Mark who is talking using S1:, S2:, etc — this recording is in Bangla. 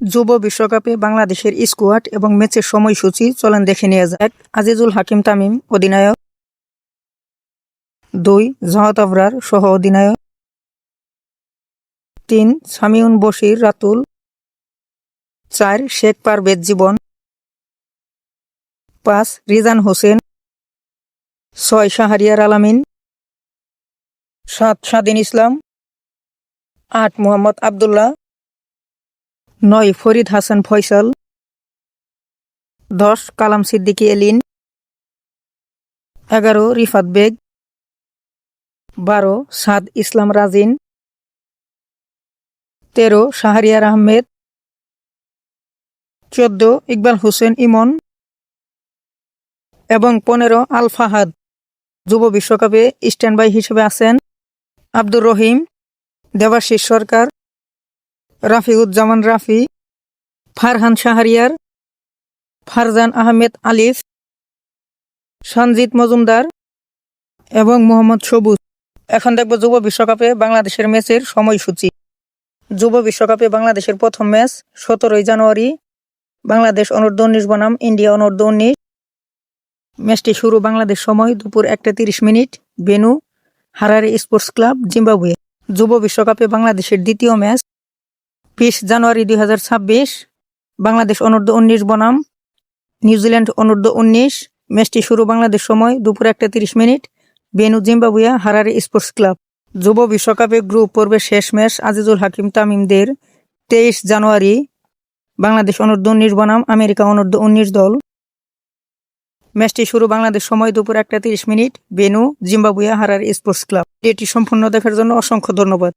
S1: যুব বিশ্বকাপে বাংলাদেশের স্কোয়াড এবং ম্যাচের সময়সূচি চলেন দেখে নিয়ে যাক। আজিজুল হাকিম তামিম, অধিনায়ক। দুই জাহাত আবরার সহ অধিনায়ক। তিন, সামিউন বশির, রাতুল। চার, শেখ পারভেজ জীবন। পাঁচ, রিজান হোসেন। ছয়, শাহরিয়ার আলামিন। সাত, স্বাধীন ইসলাম। আট, মোহাম্মদ আবদুল্লাহ। নয়, ফরিদ হাসান ফয়সাল। দশ, কালাম সিদ্দিকী এলিন। এগারো, রিফাত বেগ। বারো, সাদ ইসলাম রাজিন। তেরো, শাহরিয়ার আহমেদ। চোদ্দ, ইকবাল হোসেন ইমন। এবং পনেরো আল ফাহাদ যুব বিশ্বকাপে স্ট্যান্ড বাই হিসেবে আছেন আব্দুর রহিম, দেবাশিস সরকার। রাফিউজ্জামান রাফি, ফারহান শাহরিয়ার, ফারজান আহমেদ আলিফ, সঞ্জিত মজুমদার এবং মোহাম্মদ সবুজ। এখন দেখব যুব বিশ্বকাপে বাংলাদেশের ম্যাচের সময়সূচি। যুব বিশ্বকাপে বাংলাদেশের প্রথম ম্যাচ সতেরোই জানুয়ারি। বাংলাদেশ অনূর্ধ্ব উনিশ বনাম, ইন্ডিয়া অনূর্ধ্ব উনিশ। ম্যাচটি শুরু বাংলাদেশ সময় দুপুর একটা তিরিশ minute. Venue Harare sports club, Zimbabwe. যুব বিশ্বকাপে বাংলাদেশের দ্বিতীয় ম্যাচ বিশ জানুয়ারি দুই হাজার ছাব্বিশ, বাংলাদেশ অনূর্ধ্ব উনিশ বনাম নিউজিল্যান্ড অনূর্ধ্ব উনিশ, ম্যাচটি শুরু বাংলাদেশ সময় দুপুর একটা তিরিশ minute, venue Zimbabwe Harare sports club. যুব বিশ্বকাপে গ্রুপ পর্বের শেষ ম্যাচ আজিজুল হাকিম তামিমদের তেইশ জানুয়ারি, বাংলাদেশ অনূর্ধ্ব উনিশ বনাম, আমেরিকা অনূর্ধ্ব উনিশ দল। ম্যাচটি শুরু বাংলাদেশ সময় দুপুর একটা তিরিশ মিনিট, বেনু জিম্বাবুয়া হারার স্পোর্টস ক্লাব। এটি সম্পূর্ণ দেখার জন্য অসংখ্য ধন্যবাদ।